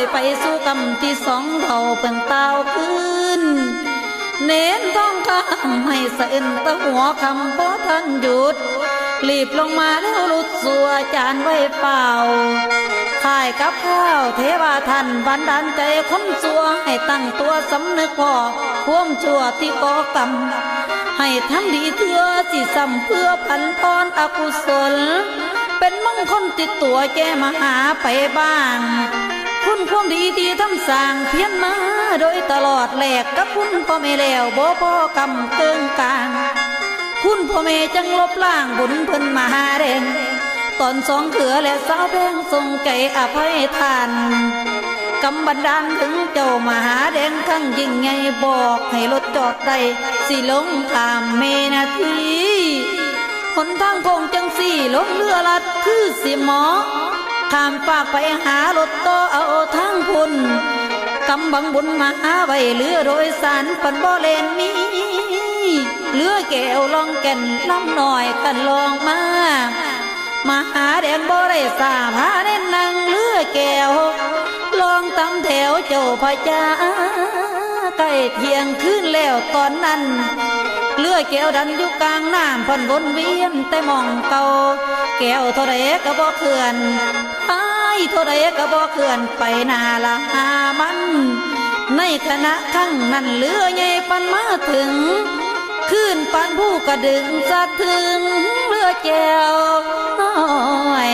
อยไปสู่กำที่สองเท่าเพิ่งเต้าขึ้น เน้นต้องคำให้สะเอ็นตะหัวคำเพราะท่านหยุด รีบลงมาแล้วลุดสัวจานไว้เปล่าข่ายกับข้าวเทวาท่านบันดาลใจคนสัวให้ตั้งตัวสำนึกพอควมชั่วที่ก่อกรรมให้ทำดีเถื่อสิสัมเพื่อพันพรอกุศล เป็นมงคลติดตัวแกมาหาไปบ้าง สร้างเพียนมาโดยตลอดแหลกกับคุณพ่อแม่แล้วบ่พ่อกำเกิงกลาง คุณพ่อแม่จังลบล้างบุญเพิ่นมาหาแดงตอนสองเขือและสาวแพงทรงใจอภัยทานกำบันดาลถึงเจ้ามหาแดงข้างยิ่งใหญ่บอกให้รถจอดได้สิลงตามเมนาทีหนทางคงจังสี่ลงเรือลัดคือสิหมอข้ามฝากไปหารถต่อเอา กำบังบุญมาหาไว้เรือโดยสารปันบ่เลนมีเรือแก้วลองแก่นน้ำหน่อยกันลองมามาหาแดงบ่ได้สาพาเน้นนางเลือแก้วลองตำแถวเจ้าพระจาใกล้เที่ยงคืนแล้วตอนนั้นเลือแก้วดันอยู่กลางน้ำพันวนเวียนแต่มองเก่าแก้วเท่าไรก็บ่เขื่อนอ เท่าไรก็บ่เขื่อนไปนาละหามัน ในขณะข้งนั้นเรือใหญ่ปันมาถึงขึ้นปานผู้กระดึงสักถึงเรือแก้วน้อย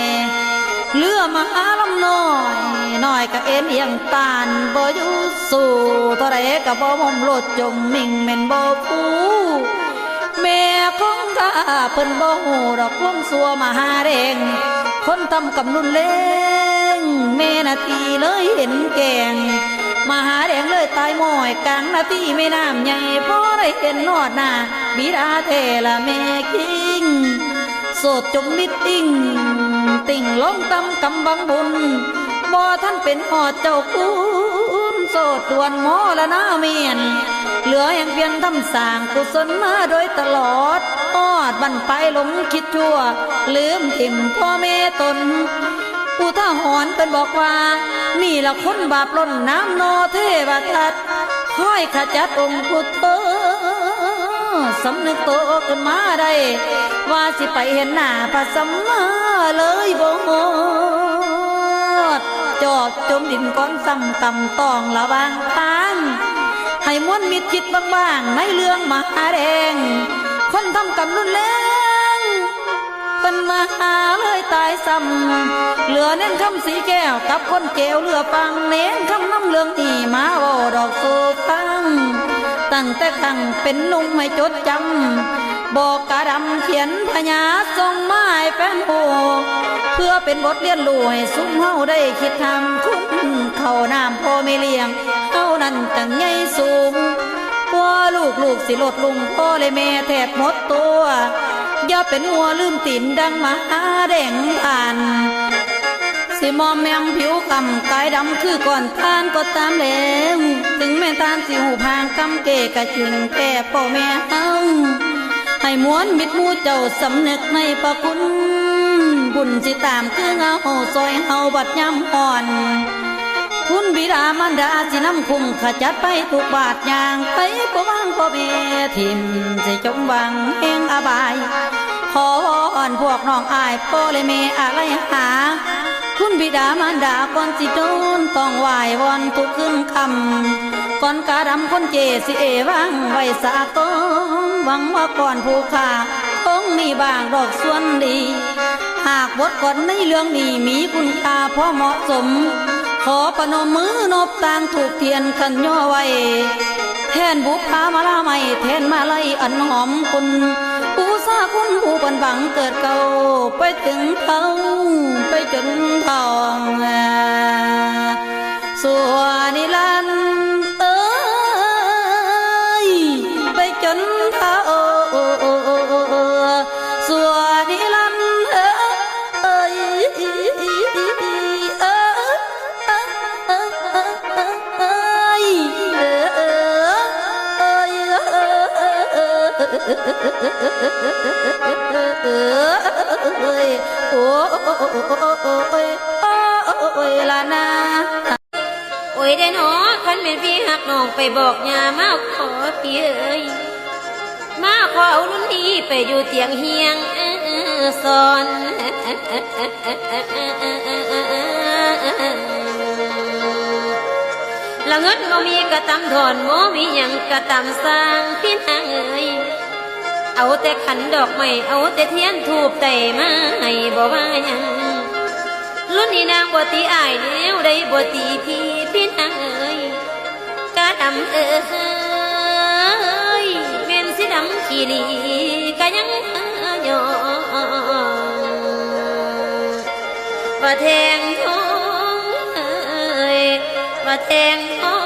เรือมาหาลำน้อยน้อยก็เอ็นเอียงตานบ่อยู่สู่เท่าไรก็บ่มมโลดจมมิ่งแม่นบ่ผู้แม่ของข้าเพิ่นบ่ฮู้ดอกควมสัวมาหาแดงคนทำกับนุ่นเลง แม่นาทีเลยเห็นแกงมาหาแดงเลยตายหมอยกลางนาทีไม่น้ำใหญ่พอได้เห็นนอดหน้าบิดาเทละแม่คิงโสดจมมิดติ่งติ่งลงตำกำบังบุญบ่ท่านเป็นหอดเจ้าคุณโสดดวนหมอละนาเมียนเหลืออย่างเพียงทำสร้างกุศลมาโดยตลอดอดบันไปหลงคิดชั่ว ลืมถิ่มพ่อแม่ตน อุทาหรณ์เป็นบอกว่า นี่ละคนบาปล้นน้ำโนเทวทัตค่อยขจัดองค์พุทธสำนึกโตขึ้นมาได้ว่าสิไปเห็นหน้าพระสัมมาเลยบ่หมดจอบจมดินก้อนซ้ำต่ำตองระวางทางให้ม้วนมิดคิดบ้างๆในเรื่องมหาแดงคนทำกรรมรุนแรง เป็นมาหาเลยตายซ้ำเหลือเน้นคำสีแก้วกับคนเกวเหลือปังเน้นคำน้ำเลืองนี่มาเว่ดอกสูฟัง ตั้งแต่ขังเป็นนุ่มไม่จดจำบอกกระดำเขียนพญาทรงไม้แฟนโหเพื่อเป็นบทเรียนรู้ให้ซุ้มเฮาได้คิดทำคุณเข้าน้ำพ่อไม่เลี้ยงเฮานั้นจังใหญ่สูงกลัวลูกลูกสิลดลุงพ่อเลยแม่แทบหมดตัว อย่าเป็นหัวลืมตีนดังมหาแดงผ่านสิมอมแมมผิวกำกายดำคือก่อนทานก็ตามแล้วถึงแม่ตานสิหูพางกำเกกะจึงแก่พ่อแม่เฮาให้ม้วนมิดมูเจ้าสำนึกในพระคุณบุญสิตามคือเงาซอยเฮาบัดย้ำอ่อน บิดามารดาสินำคุ้มขจัดไปทุกบาทยางไปบ่วางพ่อแม่ทิมสิจงวังแห่งอบาย ขอวอนพวกน้องอายพ่อและแม่อะไรหา คุณบิดามารดาก่อนสิโดนต้องไหววอนทุกคืนคำก่อนกาดำคนเจสิเอวังไว้สาก้องหวังว่าก่อนผู้ขาคงมีบางดอกส่วนดี หากบทก่อนในเรื่องนี้มีคุณค่าพอเหมาะสม ขอประนมมือนบต่างถูกเทียนขันย่อไว้แทนบุพามาลาไม่แทนมาไลยอันหอมคุณผู้ซาคุณผู้ปันบังเกิดเก่าไปถึงเขาไปจนทองสัวนิล เอ้ยละนะโอ้ยโอ้ยละนากน้องไปบอกยามาขอพี่เอ้ยมาขอเอารุ่นนี้ไปอยู่เตียงเฮียงสอนละเงินบ่มีกระตำถอนบ่มีหยังกระตำสร้างพี่นางเอ้ย เอาแต่ขันดอกไม้เอาแต่เทียนทูบแต่มาให้บ่ว่ายังรุ่นนี้นางบ่ตีอายแล้วได้บ่ตีพี่พี่นางเอ้ยกะดำเอ้ยแม่นสิดำขี้ลีกะยังยอว่าแทงทองเอ้ยว่าแทงทอง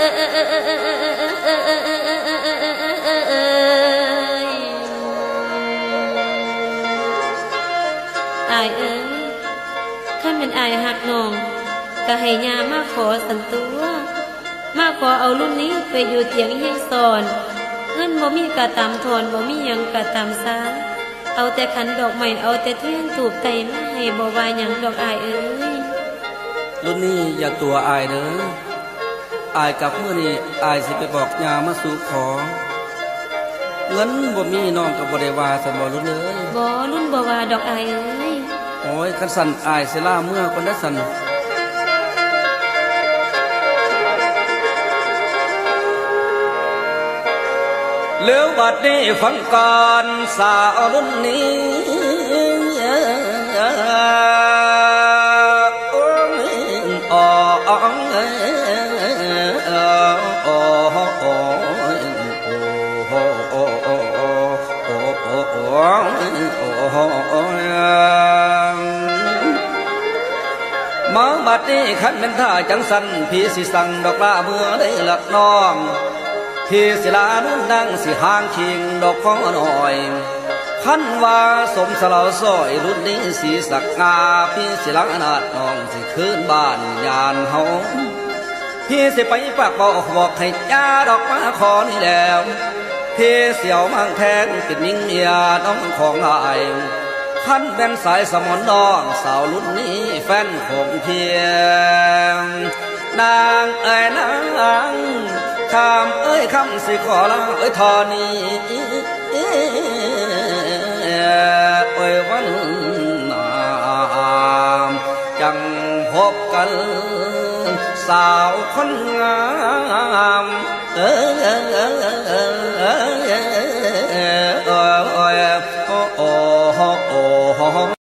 อ้ยอายเอ้ยข้าเป็นอายหักน้อง ก็ให้ยามาขอสันตัว มาขอเอารุ่นนี้ไปอยู่เตียงให้สอนเงินบ่มีกะตำทอนบ่มียังกะตำซาเอาแต่ขันดอกไม้เอาแต่เทียนถูกไตมาให้บ่วาหยังดอกอายเอ้ยรุ่นนี้อย่าตัวอายเด้อ อายกลับเมื่อนี้อายสิไปบอกยามาสู่ขอ เงินบ่มีน้องกับบ่ได้ว่าสันบ่รุ่นเลยบ่รุ่นบ่ว่าดอกอายเอ้ยโอ้ยคันสั่นอายสิล่าเมื่อคนได้สั่นเลี้ยวบัดนี้ฟังก่อนสาวรุ่นนี้ บัดนี้ขันเป็นท่าจังสันพี่สิสั่งดอกลาเมื่อได้หลักน้องที่ศิลานุ่นนั่งสิหางคิงดอกของหน่อยขันว่าสมสลาวซอยรุ่นนี้สีสักงาพี่ศิลานาดน้องสิคืนบ้านยานเฮาพี่สิไปปากบอกบอกให้ยาดอกมาขอนี่แล้วพี่เสี่ยวมั่งแทงปิดมิงเมียน้องของอาย ขันเป็นสายสมอนน้องสาวรุ่นนี้แฟนของเพียง นางเอ้ยนางคำเอ้ยคำสิขอลาเอ้ยทอนี้เอ้ยวันนามจังพบกัน สาวคนงามเอ้ย